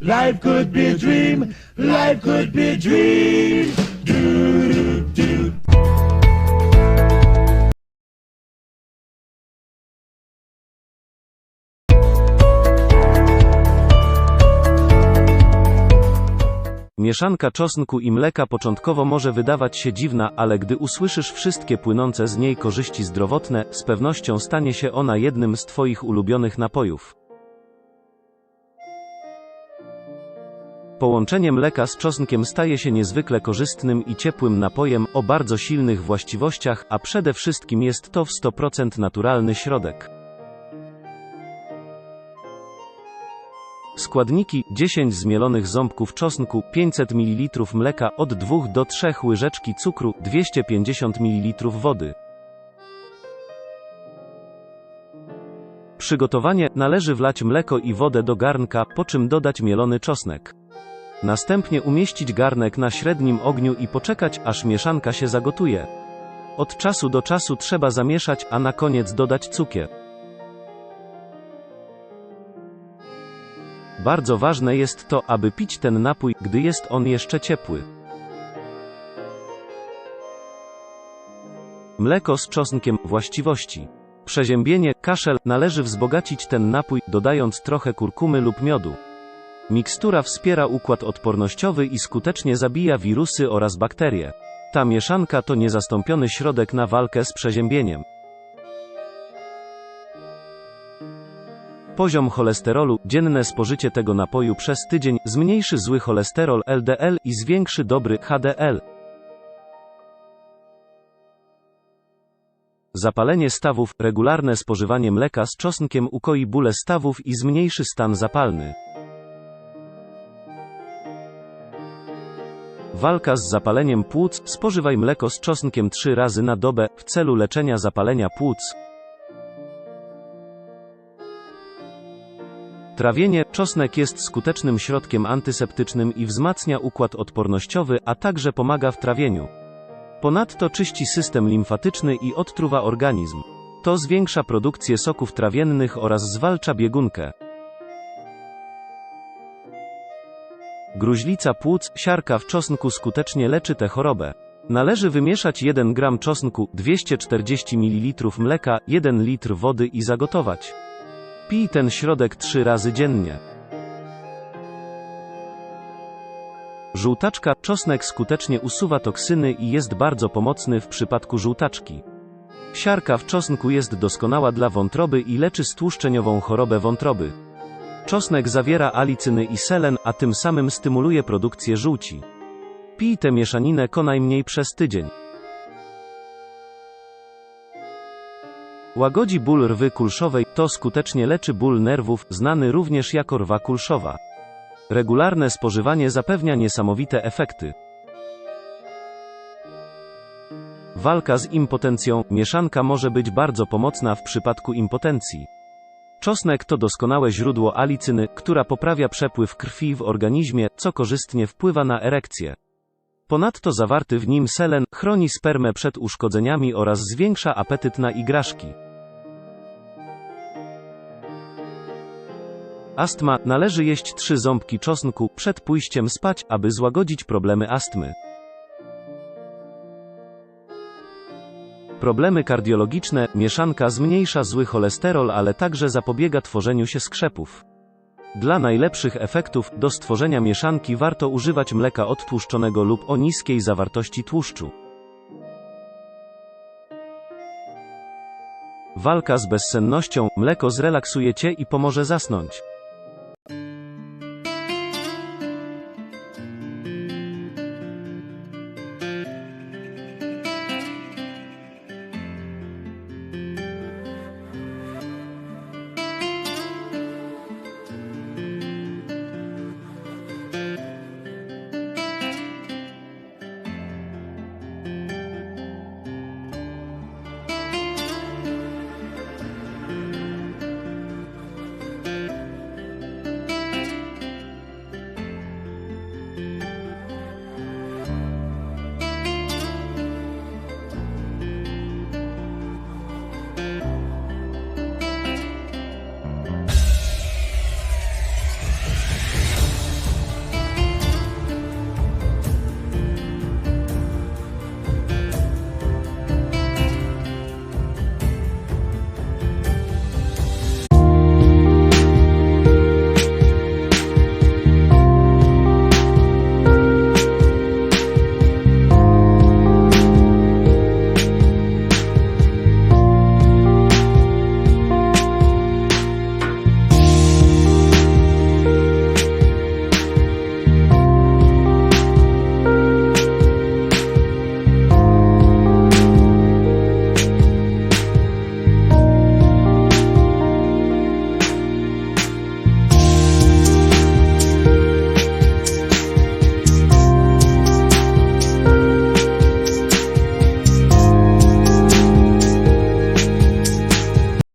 Life could be a dream. Life could be a dream. Do, do, do. Mieszanka czosnku i mleka początkowo może wydawać się dziwna, ale gdy usłyszysz wszystkie płynące z niej korzyści zdrowotne, z pewnością stanie się ona jednym z Twoich ulubionych napojów. Połączenie mleka z czosnkiem staje się niezwykle korzystnym i ciepłym napojem o bardzo silnych właściwościach, a przede wszystkim jest to w 100% naturalny środek. Składniki 10 zmielonych ząbków czosnku, 500 ml mleka od 2 do 3 łyżeczki cukru, 250 ml wody. Przygotowanie należy wlać mleko i wodę do garnka, po czym dodać mielony czosnek. Następnie umieścić garnek na średnim ogniu i poczekać, aż mieszanka się zagotuje. Od czasu do czasu trzeba zamieszać, a na koniec dodać cukier. Bardzo ważne jest to, aby pić ten napój, gdy jest on jeszcze ciepły. Mleko z czosnkiem właściwości. Przeziębienie, kaszel, należy wzbogacić ten napój, dodając trochę kurkumy lub miodu. Mikstura wspiera układ odpornościowy i skutecznie zabija wirusy oraz bakterie. Ta mieszanka to niezastąpiony środek na walkę z przeziębieniem. Poziom cholesterolu, dzienne spożycie tego napoju przez tydzień, zmniejszy zły cholesterol LDL i zwiększy dobry HDL. Zapalenie stawów, regularne spożywanie mleka z czosnkiem ukoi bóle stawów i zmniejszy stan zapalny. Walka z zapaleniem płuc, spożywaj mleko z czosnkiem 3 razy na dobę, w celu leczenia zapalenia płuc. Trawienie, czosnek jest skutecznym środkiem antyseptycznym i wzmacnia układ odpornościowy, a także pomaga w trawieniu. Ponadto czyści system limfatyczny i odtruwa organizm. To zwiększa produkcję soków trawiennych oraz zwalcza biegunkę. Gruźlica płuc, siarka w czosnku skutecznie leczy tę chorobę. Należy wymieszać 1 gram czosnku, 240 ml mleka, 1 litr wody i zagotować. Pij ten środek 3 razy dziennie. Żółtaczka, czosnek skutecznie usuwa toksyny i jest bardzo pomocny w przypadku żółtaczki. Siarka w czosnku jest doskonała dla wątroby i leczy stłuszczeniową chorobę wątroby. Czosnek zawiera alicyny i selen, a tym samym stymuluje produkcję żółci. Pij tę mieszaninę co najmniej przez tydzień. Łagodzi ból rwy kulszowej, to skutecznie leczy ból nerwów, znany również jako rwa kulszowa. Regularne spożywanie zapewnia niesamowite efekty. Walka z impotencją, mieszanka może być bardzo pomocna w przypadku impotencji. Czosnek to doskonałe źródło alicyny, która poprawia przepływ krwi w organizmie, co korzystnie wpływa na erekcję. Ponadto zawarty w nim selen chroni spermę przed uszkodzeniami oraz zwiększa apetyt na igraszki. Astma należy jeść trzy ząbki czosnku przed pójściem spać, aby złagodzić problemy astmy. Problemy kardiologiczne, mieszanka zmniejsza zły cholesterol, ale także zapobiega tworzeniu się skrzepów. Dla najlepszych efektów, do stworzenia mieszanki warto używać mleka odtłuszczonego lub o niskiej zawartości tłuszczu. Walka z bezsennością, mleko zrelaksuje Cię i pomoże zasnąć.